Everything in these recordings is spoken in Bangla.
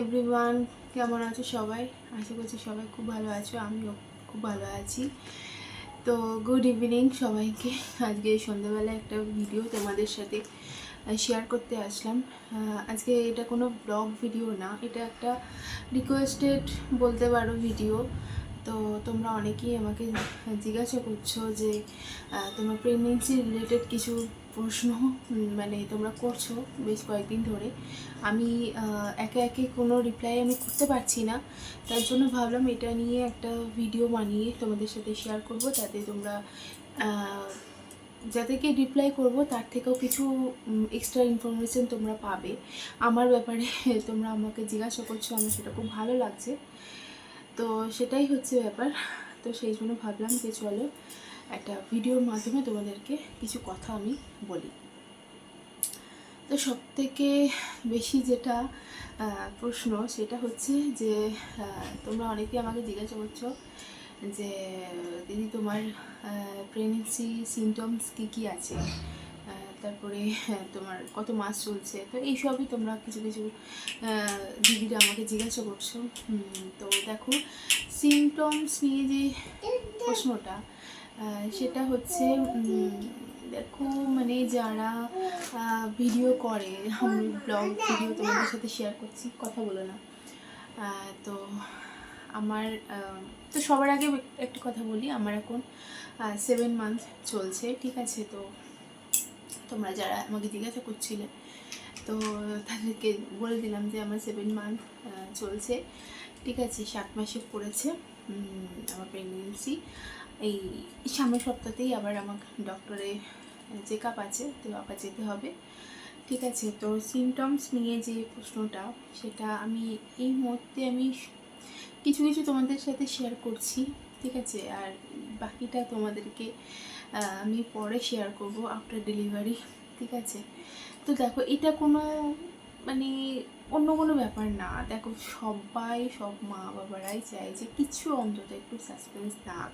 এভরিওয়ান কেমন আছো সবাই? আশা করছি সবাই খুব ভালো আছো, আমিও খুব ভালো আছি। তো গুড ইভিনিং সবাইকে। আজকে সন্ধ্যাবেলা একটা ভিডিও তোমাদের সাথে শেয়ার করতে আসলাম। আজকে এটা কোনো ব্লগ ভিডিও না, এটা একটা রিকোয়েস্টেড বলতে পারো ভিডিও তো তোমরা অনেকেই আমাকে জিজ্ঞাসা করছ যে তোমার প্রেগনেন্সি রিলেটেড কিছু প্রশ্ন মানে তোমরা করছ বেশ কয়েকদিন ধরে। আমি একে একে কোনো রিপ্লাই আমি করতে পারছি না। তার জন্য ভাবলাম এটা নিয়ে একটা ভিডিও বানিয়ে তোমাদের সাথে শেয়ার করব, যাতে তোমরা যাদেরকে রিপ্লাই করব তার থেকেও কিছু এক্সট্রা ইনফরমেশন তোমরা পাবে। আমার ব্যাপারে তোমরা আমাকে জিজ্ঞাসা করছ, আমার সেটা খুব ভালো লাগছে। তো সেটাই হচ্ছে ব্যাপার। তো সেই জন্য ভাবলাম যে চলো একটা ভিডিওর মাধ্যমে তোমাদেরকে কিছু কথা আমি বলি। তো সব থেকে বেশি যেটা প্রশ্ন সেটা হচ্ছে যে তোমরা অনেকেই আমাকে জিজ্ঞাসা করছ যে, দিদি তোমার প্রেগনেন্সি সিমটমস কী কী আছে? তারপরে তোমার কত মাস চলছে? তো এইসবই তোমরা কিছু কিছু দিদিরা আমাকে জিজ্ঞাসা করছ। তো দেখো সিমটমস নিয়ে যে প্রশ্নটা সেটা হচ্ছে দেখো মানে যারা ভিডিও করে, আমি ব্লগ ভিডিও তোমাদের সাথে শেয়ার করছি, কথা বলো না। তো আমার তো সবার আগে একটা কথা বলি, আমার এখন সেভেন মান্থ চলছে, ঠিক আছে? তো তোমরা যারা আমাকে জিজ্ঞাসা করছিলে, তো তাদেরকে বলে দিলাম যে আমার সেভেন মান্থ চলছে, ঠিক আছে? সাত মাসে পড়েছে আমার প্রেগনেন্সি এই সামনের সপ্তাহতেই আবার আমার ডক্টরে চেক আপ আছে, তো আবার যেতে হবে। ঠিক আছে, তো সিমটমস নিয়ে যে প্রশ্নটা, সেটা আমি এই মুহূর্তে আমি কিছু কিছু তোমাদের সাথে শেয়ার করছি, ঠিক আছে? আর বাকিটা তোমাদেরকে আমি পরে শেয়ার করব আফটার ডেলিভারি ঠিক আছে? তো দেখো, এটা কোনো মানে অন্য কোনো ব্যাপার না। দেখো, সবাই, সব মা বাবারাই চায় যে কিছু অন্তত একটু সাসপেন্স থাক।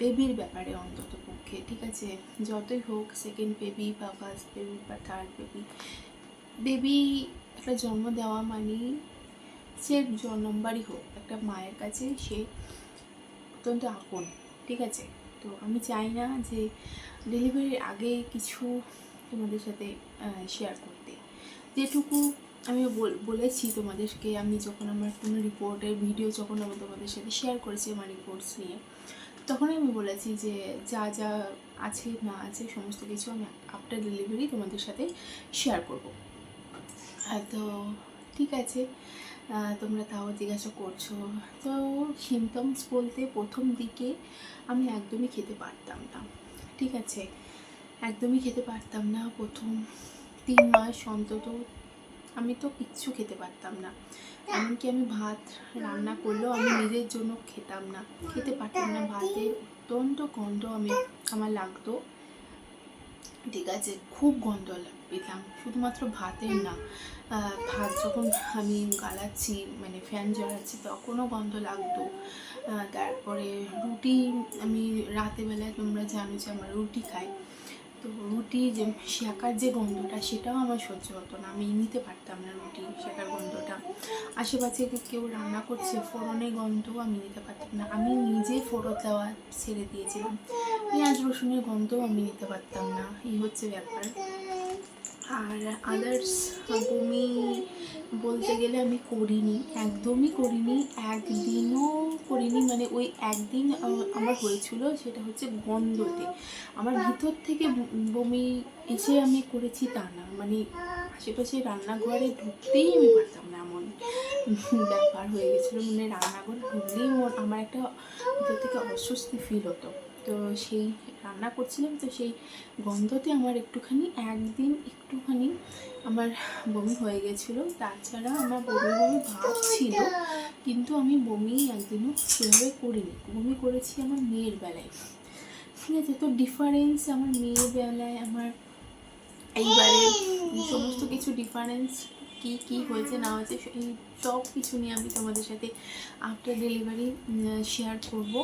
বেবির ব্যাপারে অন্তত পক্ষে, ঠিক আছে? যতই হোক সেকেন্ড বেবি বা ফার্স্ট বেবি বা থার্ড বেবি বেবি একটা জন্ম দেওয়া মানে সে নম্বরই হোক, একটা মায়ের কাছে সে অত্যন্ত আপন, ঠিক আছে? তো আমি চাই না যে ডেলিভারির আগে কিছু তোমাদের সাথে শেয়ার করতে। যেটুকু আমি বল- বলেছি তোমাদেরকে, আমি যখন আমার কোনো রিপোর্টের ভিডিও যখন আমি তোমাদের সাথে শেয়ার করেছি আমার রিপোর্টস নিয়ে তখনই আমি বলেছি যে যা যা আছে, না আছে, সমস্ত কিছু আমি আফটার ডেলিভারি তোমাদের সাথে শেয়ার করব। হ্যাঁ তো ঠিক আছে তোমরা তাও জিজ্ঞাসা করছ। তো সিমটমস বলতে প্রথম দিকে আমি একদমই খেতে পারতাম না, ঠিক আছে? একদমই খেতে পারতাম না প্রথম তিন মাস অন্তত। আমি তো কিচ্ছু খেতে পারতাম না। এমনকি আমি ভাত রান্না করলেও আমি নিজের জন্য খেতাম না। খেতে পারতাম না। ভাতের অত্যন্ত গন্ধ আমি, আমার লাগতো। ঠিক আছে, খুব গন্ধ পেতাম। শুধুমাত্র ভাতের না। ভাত যখন আমি গালাচ্ছি মানে ফ্যান জ্বালাচ্ছি, তখনও গন্ধ লাগতো। তারপরে রুটি, আমি রাতেবেলায় তোমরা জানো যে আমরা রুটি খাই। তো রুটি যে শেখার যে গন্ধটা, সেটাও আমার সহ্য হতো না। আমি নিতে পারতাম না রুটি শেখার গন্ধটা। আশেপাশে কেউ রান্না করছে ফোড়নের গন্ধও আমি নিতে পারতাম না। আমি নিজে ফোড়ন দেওয়া ছেড়ে দিয়েছিলাম। পেঁয়াজ রসুনের গন্ধও আমি নিতে পারতাম না। এই হচ্ছে ব্যাপার। আর আদার্স বমি বলতে গেলে আমি করিনি, একদমই করিনি, একদিনও করিনি। মানে ওই একদিন আমার হয়েছিল সেটা হচ্ছে গন্ধতে আমার ভিতর থেকে বমি এসে আমি করেছি তা না। মানে আশেপাশে রান্নাঘরে ঢুকতেই আমি পারতাম না, এমন ব্যাপার হয়ে গেছিল। মানে রান্নাঘরে ঢুকলেই আমার একটা ভিতর থেকে অস্বস্তি ফিল হতো। তো সেই রান্না করছিলাম, তো সেই গন্ধতে আমার একটুখানি, একদিন একটুখানি আমার বমি হয়ে গেছিল। তাছাড়া আমার বমি বমি ভাব ছিল, কিন্তু আমি বমি একদিনও সেভাবে করিনি। বমি করেছি আমার মেয়ের বেলায়। ঠিক আছে, তো ডিফারেন্স আমার মেয়ের বেলায়, আমার এইবারে সমস্ত কিছু ডিফারেন্স কি কি হয়েছে, না হয়েছে এই সব কিছু নিয়ে আমি তোমাদের সাথে আফটার ডেলিভারি শেয়ার করব।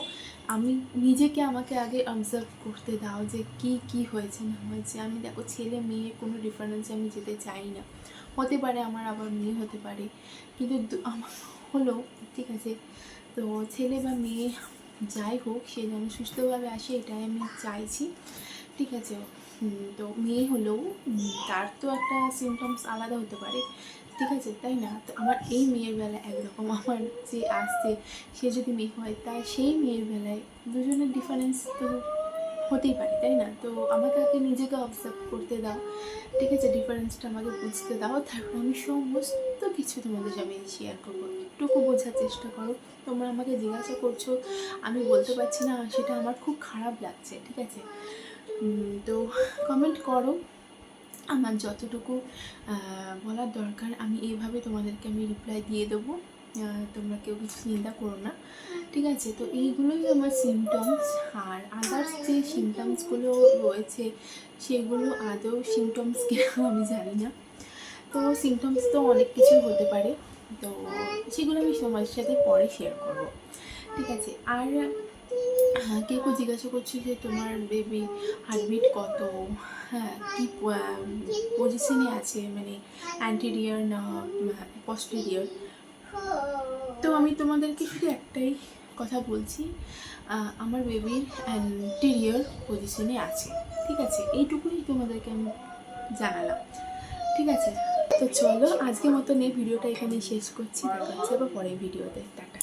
আমি নিজেকে আমাকে আগে অবজার্ভ করতে দাও যে কি কি হয়েছে, না হয়েছে। আমি দেখো ছেলে, মেয়ে, কোনো ডিফারেন্সে আমি যেতে চাই না। হতে পারে আমার আবার মেয়ে হতে পারে। কিন্তু আমার হলো, ঠিক আছে, তো ছেলে বা মেয়ে যাই হোক, সে যেন সুস্থভাবে আসে, এটাই আমি চাইছি। ঠিক আছে। তো মেয়ে হলেও তার তো একটা সিমটমস আলাদা হতে পারে। ঠিক আছে, তাই না? তো আমার এই মেয়ের বেলা একরকম আমার যে আসছে, সে যদি মেয়ে হয়, তাই সেই মেয়ের বেলায় দুজনের ডিফারেন্স তো হতেই পারে, তাই না? তো আমাকে আগে নিজেকে অবজার্ভ করতে দাও। ঠিক আছে ডিফারেন্সটা আমাকে বুঝতে দাও। তারপর আমি সমস্ত কিছু তোমাদের সাথে শেয়ার করব। একটুকু বোঝার চেষ্টা করো। তোমরা আমাকে জিজ্ঞাসা করছ, আমি বলতে পারছি না, সেটা আমার খুব খারাপ লাগছে, ঠিক আছে? তো কমেন্ট করো। আমার যতটুকু বলার দরকার, আমি এইভাবে তোমাদেরকে আমি রিপ্লাই দিয়ে দেবো। তোমরা কেউ কিছু চিন্তা করো না। ঠিক আছে? তো এইগুলোই আমার সিমটমস আর আদার্স যে সিমটমসগুলো রয়েছে, সেগুলো আদৌ সিমটমস কিনা আমি জানি না। তো সিমটমস তো অনেক কিছু হতে পারে। তো সেগুলো আমি তোমার সাথে পরে শেয়ার করব। ঠিক আছে? আর কেউ কেউ জিজ্ঞাসা করছি যে তোমার বেবি হার্টবিট কত? হ্যাঁ কী পজিশনে আছে? মানে অ্যান্টিরিয়ার না পস্টেরিয়ার তো আমি তোমাদেরকে শুধু একটাই কথা বলছি আমার বেবির অ্যান্টিরিয়ার পজিশনে আছে, ঠিক আছে? এইটুকুই তোমাদেরকে আমি জানালাম, ঠিক আছে? তো চলো, আজকের মতন এই ভিডিওটা এখানে শেষ করছি, দেখা হচ্ছে আবার পরের ভিডিওতে, টাটা।